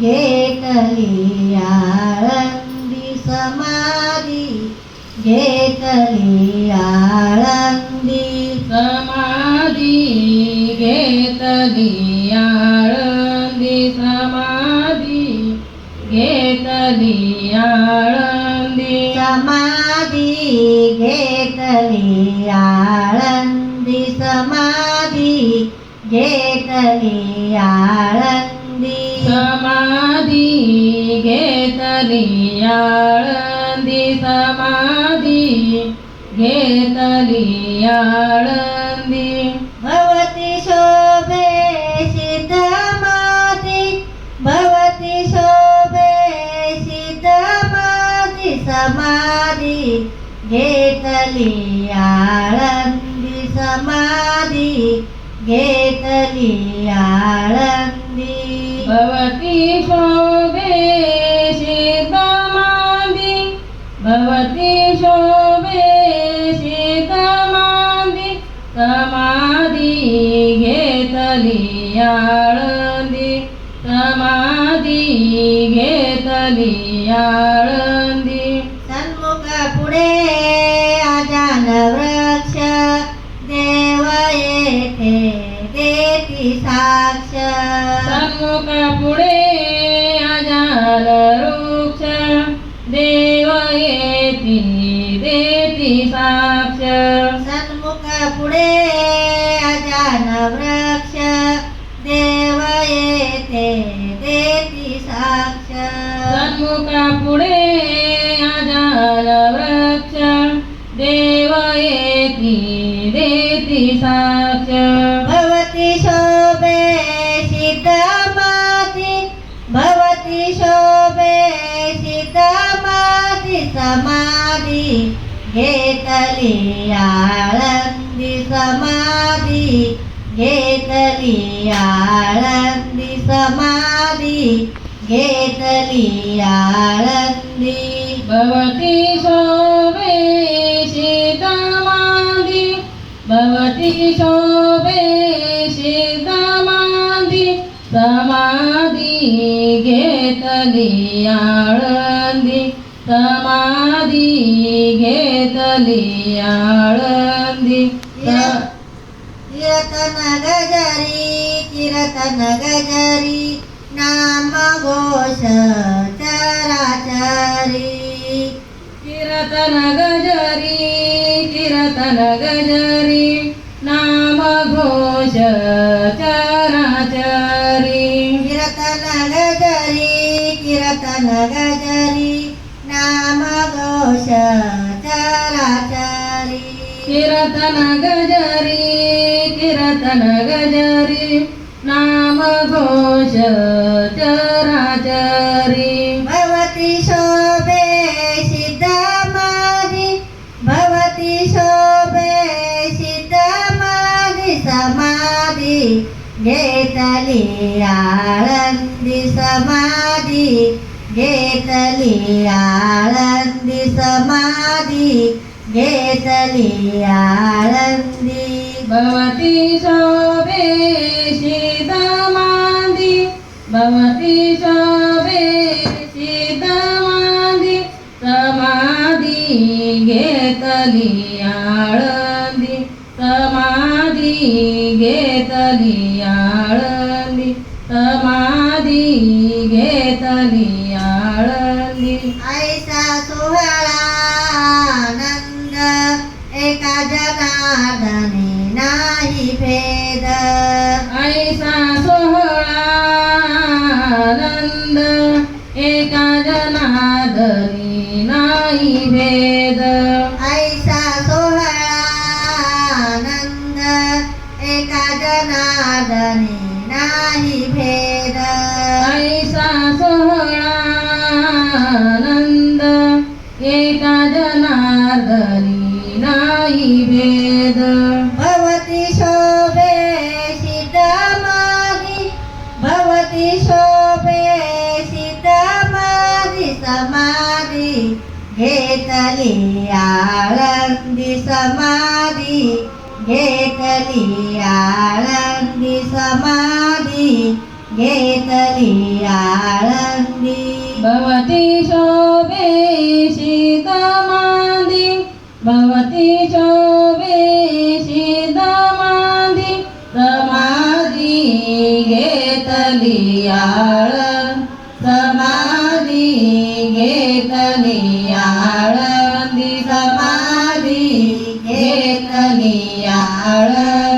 घेतली आळंदी समाधी घेतली आळंदी समाधी घेतली आळंदी समाधी घेतली आळंदी समाधी घेतली आळंदी समाधी घेतली आळंदी समाधी घेतली आळंदी समाधी घेतली आळंदी. भवती शोभे सिद्धमाती भवती शोभे सिद्धमाती समाधी घेतली आळंदी समाधी घेतली आळंदी भवती शोभे शीतमादी भवती शोभे शीतमादी समाधि घेतली आळंदी समाधी घेतली आळंदी. सन्मुख पुढे अजान अजाल वृक्ष देव येती देती साक्ष. सन्मुख पुढे अजान वृक्ष देव येथे देती साक्ष. सन्मुख पुढे अजाल वृक्ष देव येती देती साक्ष. भवती घेतली आळंदी समाधी घेतली आळंदी समाधी घेतली आळंदी भवती शोभे शेतमाधी भवती शोभे शेतमाधी समाधी घेतली आळंदी समाधी घेतली आळंदी? कीर्तन गजरी कीर्तन गजरी नाम घोष चराचरी. कीर्तन गजरी कीर्तन गजरी नाम घोष चराचरी. कीर्तन गजरी कीर्तन गजरी कीर्तन गजरी किरतन गजरी नाम घोष चराचरी। भवती शोभे सिद्धमाधी भवती शोभे सिद्धमाधी समाधी घेतली आळंदी समाधी घेतली आळंदी घेतली आळंदी भवती शोभे मांदी भवती शोभे मांदी समाधी घेतली आळंदी समाधी घेतली आळंदी समाधी आनंद एका जनादरी नाही भेद. ऐसा सोहळा आनंद एका जनार्दनी नाही भेद. ऐसा सोहळा आनंद एका जनार्दनी नाही भेद. समाधी घेतली आळंदी समाधी घेतली आळंदी समाधी घेतली आळंदी. भवती शोभेशी आळंदी समाधी घेतली आळंदी